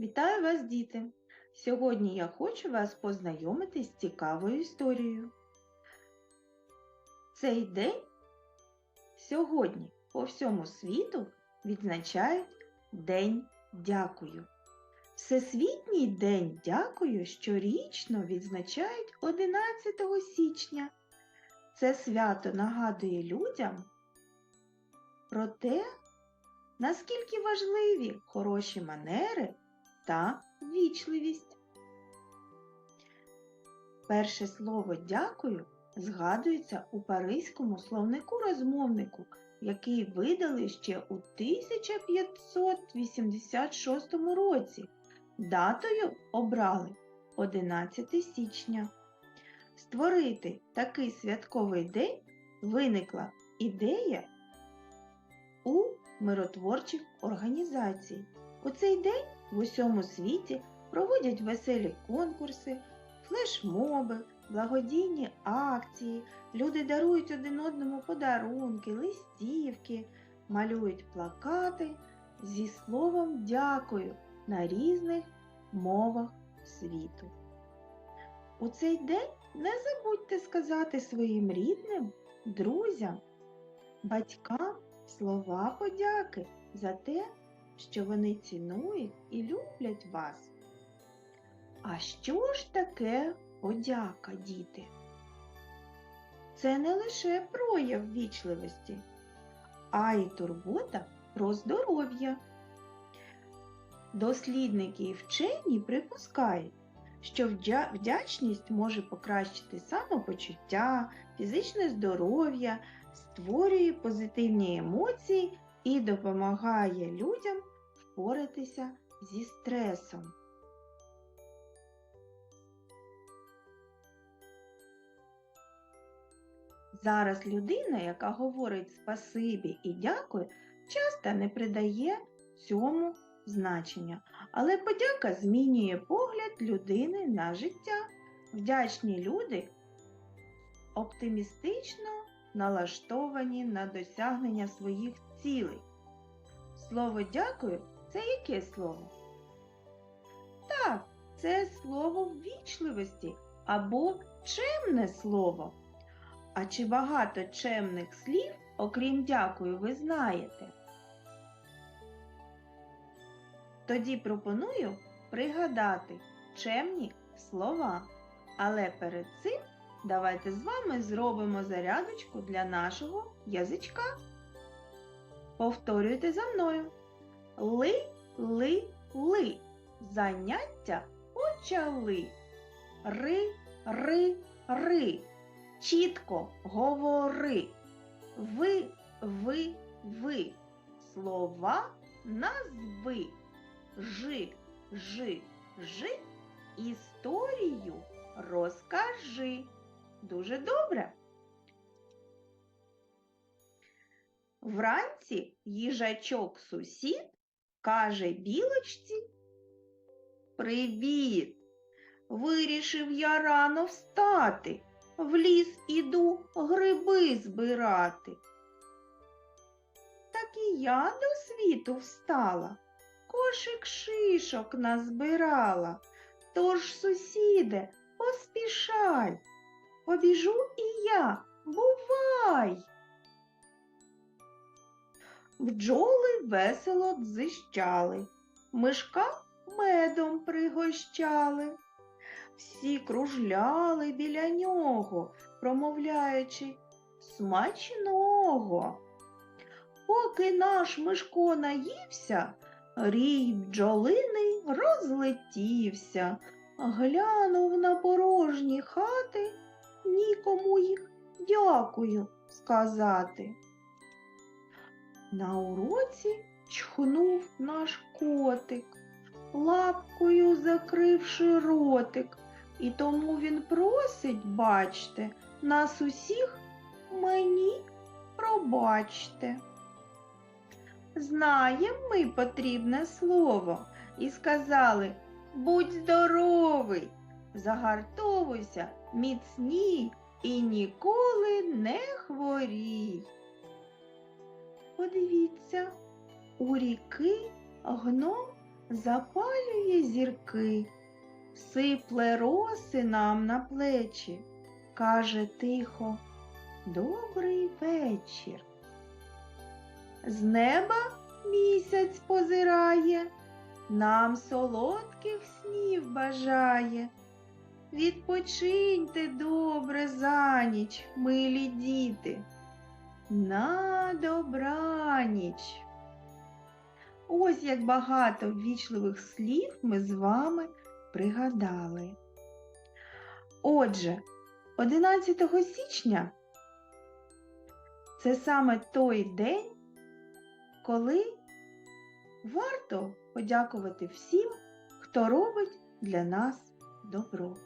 Вітаю вас, діти! Сьогодні я хочу вас познайомити з цікавою історією. Цей день сьогодні по всьому світу відзначають День Дякую. Всесвітній День Дякую щорічно відзначають 11 січня. Це свято нагадує людям про те, наскільки важливі хороші манери та ввічливість. Перше слово дякую згадується у паризькому словнику-розмовнику, який видали ще у 1586 році. Датою обрали 11 січня. Створити такий святковий день виникла ідея у миротворчих організацій. У цей день в усьому світі проводять веселі конкурси, флешмоби, благодійні акції, люди дарують один одному подарунки, листівки, малюють плакати зі словом дякую на різних мовах світу. У цей день не забудьте сказати своїм рідним, друзям, батькам слова подяки за те, що вони цінують і люблять вас. А що ж таке подяка, діти? Це не лише прояв вічливості, а й турбота про здоров'я. Дослідники і вчені припускають, що вдячність може покращити самопочуття, фізичне здоров'я, створює позитивні емоції і допомагає людям впоратися зі стресом. Зараз людина, яка говорить спасибі і дякую, часто не придає цьому значення, але подяка змінює погляд людини на життя. Вдячні люди оптимістично налаштовані на досягнення своїх цілей. Слово дякую це яке слово? Так, це слово ввічливості або чемне слово. А чи багато чемних слів, окрім дякую, ви знаєте? Тоді пропоную пригадати чемні слова. Але перед цим давайте з вами зробимо зарядочку для нашого язичка. Повторюйте за мною. Ли, ли, ли. Заняття почали. Ри, ри, ри. Чітко говори. Ви, ви, ви. Слова назви. Жи, жи, жи. Історію розкажи. Дуже добре. Вранці їжачок сусід каже білочці Привіт! Вирішив я рано встати. В ліс іду гриби збирати. Так і я до світу встала, кошик шишок назбирала. Тож, сусіде, поспішай, побіжу і я, бувай. Бджоли весело дзищали, мишка медом пригощали. Всі кружляли біля нього, промовляючи смачного. Поки наш Мишко наївся, рій бджолиний розлетівся, глянув на порожні хати, нікому їх дякую сказати. На уроці чхнув наш котик, лапкою закривши ротик, і тому він просить, бачте, нас усіх мені пробачте. Знаєм ми потрібне слово і сказали Будь здоровий, загартовуйся, міцній і ніколи не хворій. Подивіться, у ріки гном запалює зірки, сипле роси нам на плечі, каже тихо Добрий вечір. З неба місяць позирає, нам солодких снів бажає. Відпочиньте добре за ніч, милі діти. На добраніч. Ось як багато ввічливих слів ми з вами пригадали. Отже, 11 січня це саме той день, коли варто подякувати всім, хто робить для нас добро.